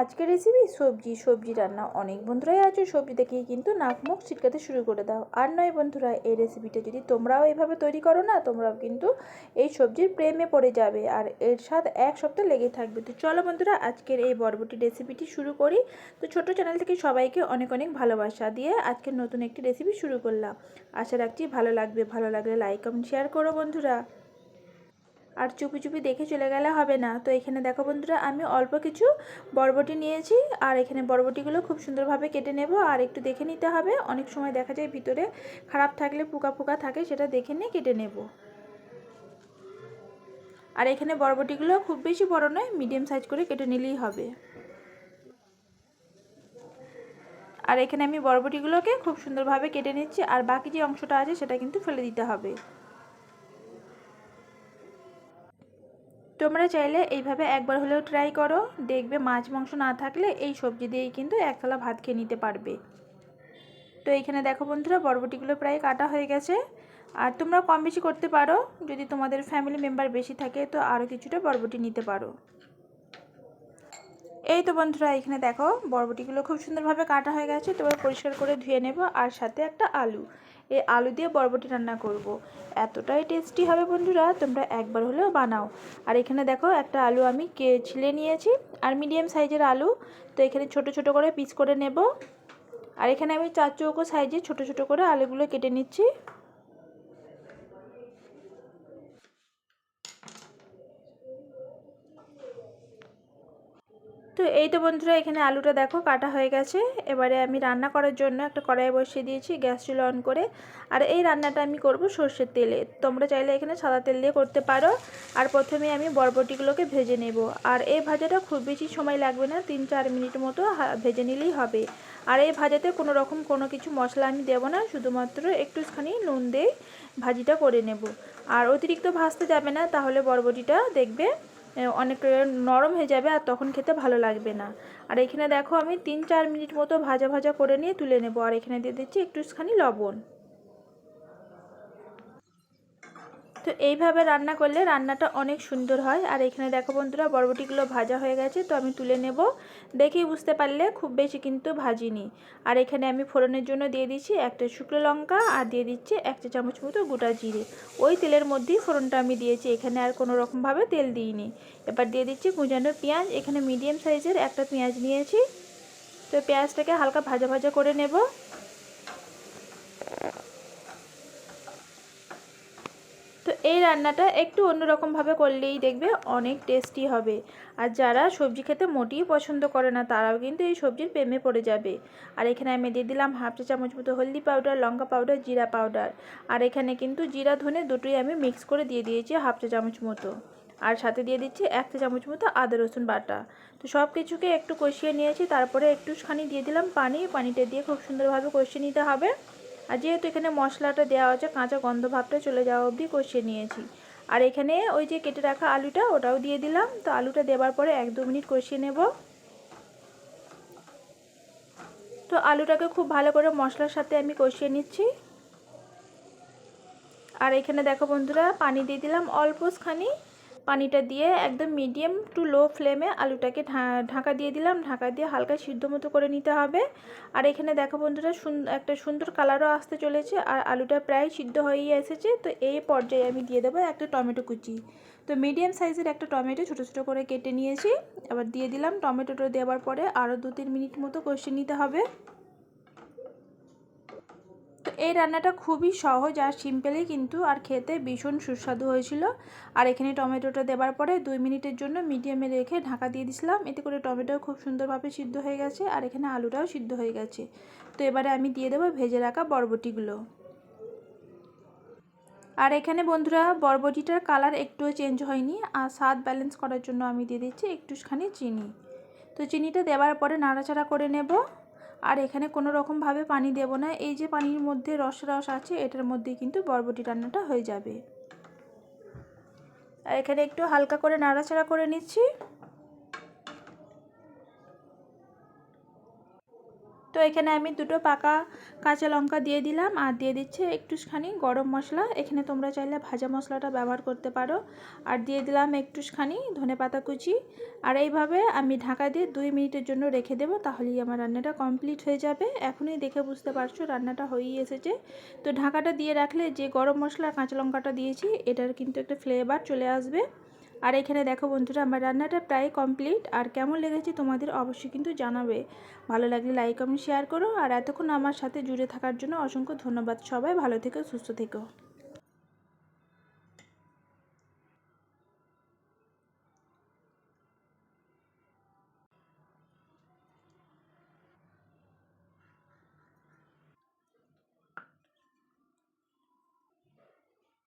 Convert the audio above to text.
আজকের রেসিপি সবজি সবজি রান্না। অনেক বন্ধুরাই আছে সবজি দেখেই কিন্তু নাক মুখ ছিটকাতে শুরু করে দাও। আর নয় বন্ধুরা, এই রেসিপিটা যদি তোমরাও এইভাবে তৈরি করো না, তোমরাও কিন্তু এই সবজির প্রেমে পড়ে যাবে। আর এর স্বাদ এক সপ্তাহ লেগেই থাকবে। তো চলো বন্ধুরা, আজকের এই বরবটি রেসিপিটি শুরু করি। তো ছোট চ্যানেল থেকে সবাইকে অনেক অনেক ভালোবাসা দিয়ে আজকের নতুন একটি রেসিপি শুরু করলাম। আশা রাখছি ভালো লাগবে। ভালো লাগলে লাইক কমেন্ট শেয়ার করো বন্ধুরা। আর চুপি চুপি দেখে চলে গেলে হবে না। তো এখানে দেখো বন্ধুরা, আমি অল্প কিছু বরবটি নিয়েছি আর এখানে বরবটিগুলো খুব সুন্দরভাবে কেটে নেব আর একটু দেখে নিতে হবে। অনেক সময় দেখা যায় ভিতরে খারাপ থাকলে পোকা পোকা থাকে, সেটা দেখে নিয়ে কেটে নেব। আর এখানে বরবটিগুলো খুব বেশি বড় নয়, মিডিয়াম সাইজ করে কেটে নিলেই হবে। আর এখানে আমি বরবটিগুলোকে খুব সুন্দরভাবে কেটে নিচ্ছি আর বাকি যে অংশটা আছে সেটা কিন্তু ফেলে দিতে হবে। তোমরা চাইলে এইভাবে একবার হলেও ট্রাই করো। দেখবে মাছ, মাংস না থাকলে এই সবজি দিয়েই কিন্তু এক থালা ভাত খেয়ে নিতে পারবে। তো এইখানে দেখো বন্ধুরা, বরবটিগুলো প্রায় কাটা হয়ে গেছে। আর তোমরা কম বেশি করতে পারো। যদি তোমাদের ফ্যামিলি মেম্বার বেশি থাকে, তো আরও কিছুটা বরবটি নিতে পারো। এই তো বন্ধুরা, এখানে দেখো বরবটিগুলো খুব সুন্দরভাবে কাটা হয়ে গেছে। তোমরা পরিষ্কার করে ধুয়ে নেব। আর সাথে একটা আলু। এই আলু দিয়ে বরবটি রান্না করব। এতটাই টেস্টি হবে বন্ধুরা, তোমরা একবার হলেও বানাও। আর এখানে দেখো, একটা আলু আমি কে ছিলে নিয়েছি, আর মিডিয়াম সাইজের আলু। তো এখানে ছোট ছোট করে পিস করে নেব। আর এখানে আমি চার চৌকো সাইজে ছোট ছোট করে আলুগুলো কেটে নিচ্ছি। তো এই তো বন্ধুরা, এখানে আলুটা দেখো কাটা হয়ে গেছে। এবারে আমি রান্না করার জন্য একটা কড়াই বসিয়ে দিয়েছি, গ্যাস চুলো অন করে। আর এই রান্নাটা আমি করব সর্ষের তেলে। তোমরা চাইলে এখানে সাদা তেল দিয়ে করতে পারো। আর প্রথমে আমি বরবটিগুলোকে ভেজে নেব। আর এই ভাজাটা খুব বেশি সময় লাগবে না, তিন চার মিনিট মতো ভেজে নিলেই হবে। আর এই ভাজাতে কোনো রকম কোনো কিছু মশলা আমি দেবো না, শুধুমাত্র একটুখানি নুন দিয়ে ভাজিটা করে নেব। আর অতিরিক্ত ভাজতে যাবে না, তাহলে বরবটিটা দেখবে অনেক নরম হয়ে যাবে আর তখন খেতে ভালো লাগবে না। আর এখানে দেখো আমি তিন চার মিনিট মতো ভাজা ভাজা করে নিয়ে তুলে নেব। আর এখানে দিয়ে দিচ্ছি একটুখানি লবণ। তো এইভাবে রান্না করলে রান্নাটা অনেক সুন্দর হয়। আর এখানে দেখো বন্ধুরা, বরবটিগুলো ভাজা হয়ে গেছে, তো আমি তুলে নেব। দেখেই বুঝতে পারলে খুব বেশি কিন্তু ভাজিনি। আর এখানে আমি ফোড়নের জন্য দিয়ে দিচ্ছি একটা শুকনো লঙ্কা আর দিয়ে দিচ্ছি একটা চামচ মতো গোটা জিরে। ওই তেলের মধ্যেই ফোড়নটা আমি দিয়েছি, এখানে আর কোনো রকমভাবে তেল দিইনি। এবার দিয়ে দিচ্ছি কুঁজানো পেঁয়াজ, এখানে মিডিয়াম সাইজের একটা পেঁয়াজ নিয়েছি। তো পেঁয়াজটাকে হালকা ভাজা ভাজা করে নেব। এই রান্নাটা একটু অন্যরকমভাবে করলেই দেখবে অনেক টেস্টি হবে। আর যারা সবজি খেতে মোটেই পছন্দ করে না, তারাও কিন্তু এই সবজির প্রেমে পড়ে যাবে। আর এখানে আমি দিয়ে দিলাম হাফ চা চামচ মতো হলদি পাউডার লঙ্কা পাউডার জিরা পাউডার আর এখানে কিন্তু জিরা, ধনে দুটোই আমি মিক্স করে দিয়ে দিয়েছি হাফ চা চামচ মতো। আর সাথে দিয়ে দিচ্ছি এক চা চামচ মতো আদা, রসুন বাটা। তো সব কিছুকে একটু কষিয়ে নিয়েছি, তারপরে একটুখানি দিয়ে দিলাম পানি। পানিটা দিয়ে খুব সুন্দরভাবে কষিয়ে নিতে হবে। আর যেহেতু এখানে মশলাটা দেওয়া হচ্ছে কাঁচা গন্ধ ভাবটা চলে যাওয়া অবধি কষিয়ে নিয়েছি। আর এখানে ওই যে কেটে রাখা আলুটা, ওটাও দিয়ে দিলাম। তো আলুটা দেওয়ার পরে এক দু মিনিট কষিয়ে নেব। তো আলুটাকে খুব ভালো করে মশলার সাথে আমি কষিয়ে নিচ্ছি। আর এখানে দেখো বন্ধুরা, পানি দিয়ে দিলাম অল্পখানি পানিটা দিয়ে একদম মিডিয়াম টু লো ফ্লেমে আলুটাকে ঢাকা দিয়ে দিলাম। ঢাকা দিয়ে হালকা সিদ্ধ মতো করে নিতে হবে। আর এখানে দেখো বন্ধুরা একটা সুন্দর কালারও আসতে চলেছে। আর আলুটা প্রায় সিদ্ধ হয়েই এসেছে। তো এই পর্যায়ে আমি দিয়ে দেবো একটা টমেটো কুচি। তো মিডিয়াম সাইজের একটা টমেটো ছোটো ছোটো করে কেটে নিয়েছি। আবার দিয়ে দিলাম টমেটোটা দেওয়ার পরে আরও দু তিন মিনিট মতো কষিয়ে নিতে হবে। এই রান্নাটা খুবই সহজ আর সিম্পলই কিন্তু, আর খেতে ভীষণ সুস্বাদু হয়েছিল। আর এখানে টমেটোটা দেওয়ার পরে দুই মিনিটের জন্য মিডিয়ামে রেখে ঢাকা দিয়ে দিছিলাম। এতে করে টমেটো খুব সুন্দরভাবে সিদ্ধ হয়ে গেছে, আর এখানে আলুটাও সিদ্ধ হয়ে গেছে। তো এবারে আমি দিয়ে দেবো ভেজে রাখা বরবটিগুলো। আর এখানে বন্ধুরা, বরবটিটার কালার একটুও চেঞ্জ হয়নি, আর স্বাদ ব্যালেন্স করার জন্য আমি দিয়ে দিচ্ছি একটুখানি চিনি। তো চিনিটা দেওয়ার পরে নাড়াচাড়া করে নেব। আর এখানে কোনো রকমভাবে পানি দেব না। এই যে পানির মধ্যে রস রস আছে, এটার মধ্যেই কিন্তু বরবটি রান্নাটা হয়ে যাবে। আর এখানে একটু হালকা করে নাড়াচাড়া করে নিচ্ছি। তো এখানে আমি দুটো পাকা কাঁচা লঙ্কা দিয়ে দিলাম আর দিয়ে দিচ্ছে একটুখানি গরম মশলা। এখানে তোমরা চাইলে ভাজা মশলাটা ব্যবহার করতে পারো। আর দিয়ে দিলাম একটুখানি ধনে পাতা কুচি। আর এইভাবে আমি ঢাকা দিয়ে দুই মিনিটের জন্য রেখে দেবো, তাহলেই আমার রান্নাটা কমপ্লিট হয়ে যাবে। এখনই দেখে বুঝতে পারছ রান্নাটা হয়েই এসেছে। তো ঢাকাটা দিয়ে রাখলে যে গরম মশলা কাঁচা লঙ্কাটা দিয়েছি, এটার কিন্তু একটা ফ্লেভার চলে আসবে। আর এখানে দেখো বন্ধুরা, আমার রান্নাটা প্রায় কমপ্লিট আর কেমন লেগেছে তোমাদের অবশ্যই কিন্তু জানাবে। ভালো লাগলে লাইক কমেন্ট শেয়ার করো। আর এতক্ষণ আমার সাথে জুড়ে থাকার জন্য অসংখ্য ধন্যবাদ। সবাই ভালো থেকো, সুস্থ থেকো।